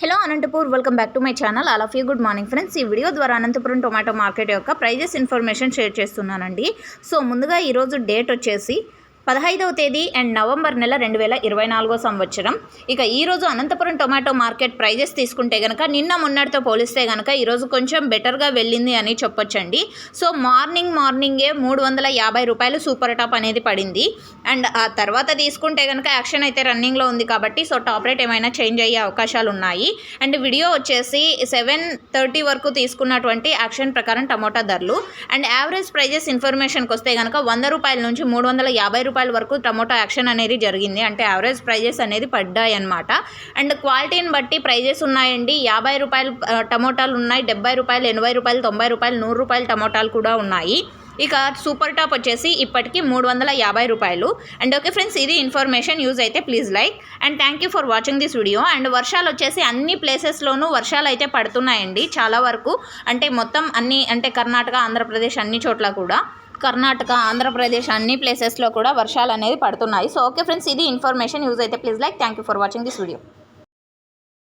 Hello Anantapur welcome back to my channel all of you good morning friends ఈ video ద్వారా Anantapuram tomato market యొక్క prices information share చేస్తున్నానండి. So ముందుగా ఈరోజు date వచ్చేసి పదహైదవ తేదీ అండ్ నవంబర్ నెల రెండు వేల ఇరవై నాలుగో సంవత్సరం. ఇక ఈరోజు అనంతపురం టొమాటో మార్కెట్ ప్రైజెస్ తీసుకుంటే కనుక నిన్న మొన్నటితో పోలిస్తే కనుక ఈరోజు కొంచెం బెటర్గా వెళ్ళింది అని చెప్పొచ్చండి. సో మార్నింగ్ మార్నింగే మూడు వందల యాభై రూపాయలు సూపర్ టాప్ అనేది పడింది. అండ్ ఆ తర్వాత తీసుకుంటే కనుక యాక్షన్ అయితే రన్నింగ్లో ఉంది కాబట్టి సో టాప్ రేట్ ఏమైనా చేంజ్ అయ్యే అవకాశాలు ఉన్నాయి. అండ్ వీడియో వచ్చేసి సెవెన్ థర్టీ వరకు తీసుకున్నటువంటి యాక్షన్ ప్రకారం టమోటా ధరలు. అండ్ యావరేజ్ ప్రైజెస్ ఇన్ఫర్మేషన్కి వస్తే కనుక వంద రూపాయల నుంచి మూడు వందల యాభై రూపాయలు వరకు టమోటా యాక్షన్ అనేది జరిగింది. అంటే యావరేజ్ ప్రైజెస్ అనేది పడ్డాయి అనమాట అండ్ క్వాలిటీని బట్టి ప్రైజెస్ ఉన్నాయండి. యాభై రూపాయలు టమోటాలు ఉన్నాయి. డెబ్బై రూపాయలు ఎనభై రూపాయలు తొంభై రూపాయలు నూరు రూపాయలు టమోటాలు కూడా ఉన్నాయి. ఇక సూపర్ టాప్ వచ్చేసి ఇప్పటికి మూడు వందల యాభై రూపాయలు. అండ్ ఓకే ఫ్రెండ్స్ ఇది ఇన్ఫర్మేషన్ యూజ్ అయితే please like and thank you for watching this video and వర్షాలు వచ్చేసి అన్ని ప్లేసెస్లోనూ వర్షాలు అయితే పడుతున్నాయండి. చాలా వరకు అంటే మొత్తం అన్ని అంటే కర్ణాటక ఆంధ్రప్రదేశ్ అన్ని చోట్ల కూడా. కర్ణాటక ఆంధ్రప్రదేశ్ అన్ని ప్లేసెస్లో కూడా వర్షాలు అనేది పడుతున్నాయి. సో ఓకే ఫ్రెండ్స్ ఇది ఇన్ఫర్మేషన్ యూజ్ అయితే please like thank you for watching this video